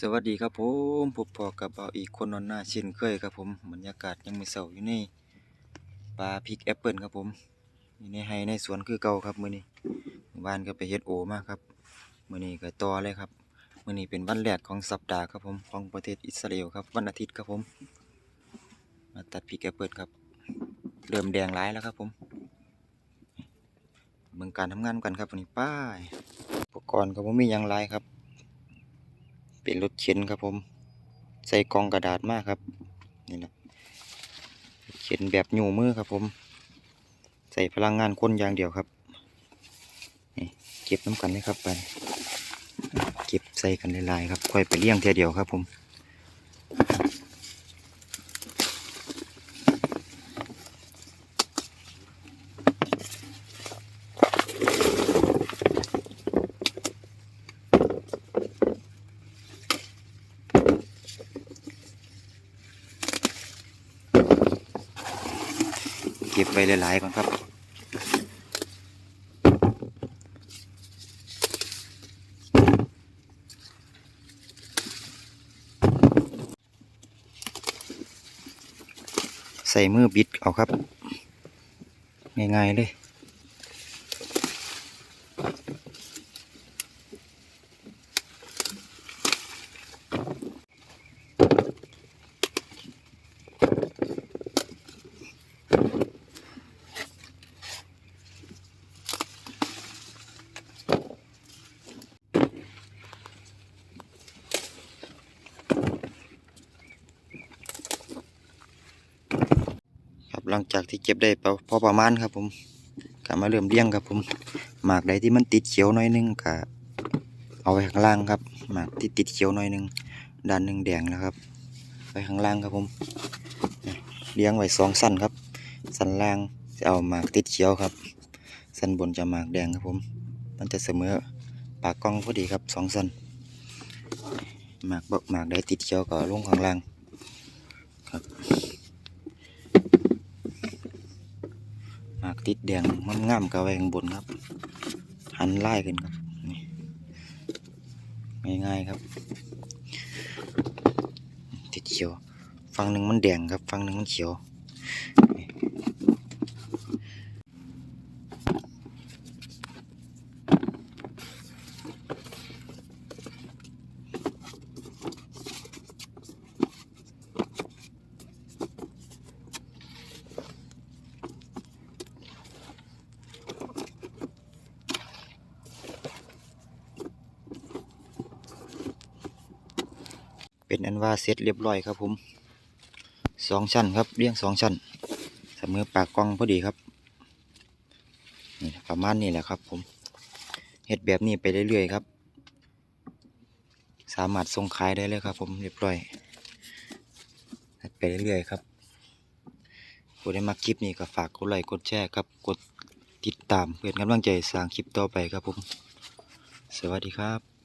สวัสดีครับผมพบพอกับเบาอีกคนนอนหน้าเช่นเคยครับผมบรรยากาศยังมือเสาอยู่ในป่าพริกแอปเปิลครับผมอยู่ในไฮในสวนคือเก่าครับมื้อนี้บ้านก็ไปเฮ็ดโอมากครับมื้อนี้ก็ต่อเลยครับมื้อนี้เป็นวันแรกของสัปดาห์ครับผมของประเทศอิสราเอลครับวันอาทิตย์ครับผมมาตัดพริกแอปเปิลครับเริ่มแดงร้ายแล้วครับผมเมืองการทำงานกันครับวันนี้ป้ายอุปกรณ์ก็บ่มีหยังหลายครับ เป็นรถเข็นครับผม ใส่กองกระดาษมากครับ นี่นะเข็นแบบหนูมือครับผม ใส่พลังงานคนอย่างเดียวครับนี่เก็บน้ำกันเลยครับไป เก็บใส่กันหลายๆครับค่อยไปเลี้ยงเทียเดียวครับผม เก็บไว้หลายๆก่อนครับใส่มือบิดเอาครับ ง่ายๆเลย ลังจากที่เก็บได้พอประมาณครับ ผมก็มาเริ่มเลี้ยงครับ ผมหมากใดที่มันติดเขียวหน่อยนึงก็เอาไว้ข้างล่างครับ หมากที่ติดเขียวหน่อยนึงด้านหนึ่งแดงนะครับไว้ข้างล่างครับผมเลี้ยงไว้สองสั้นครับ สันล่างจะเอาหมากติดเขียวครับ สันบนจะหมากแดงครับผม มันจะเสมอปากกล้องพอดีครับสองสันหมากบกหมากใดติดเขียวก็ลงข้างล่างครับ หากติดแดงมันงามกะไว้ข้างบนครับ หันไล่กันครับนี่ง่ายๆครับ ติดเขียว ฝั่งหนึ่งมันแดงครับ ฝั่งหนึ่งมันเขียว เป็นอันว่าเสร็จเรียบร้อยครับผมสองชั้นครับเรียงสองชั้นเสมอปากกล้องพอดีครับนี่ประมาณนี้แหละครับ ผมเฮ็ดแบบนี้ไปเรื่อยๆครับ สามารถส่งขายได้เลยครับ ผมเรียบร้อยเฮ็ดไปเรื่อยๆครับผู้ได้มาคลิปนี้ก็ฝากกดไลค์กดแชร์ครับกดติดตามเพื่อนกำลังใจสร้างคลิปต่อไปครับผม สวัสดีครับ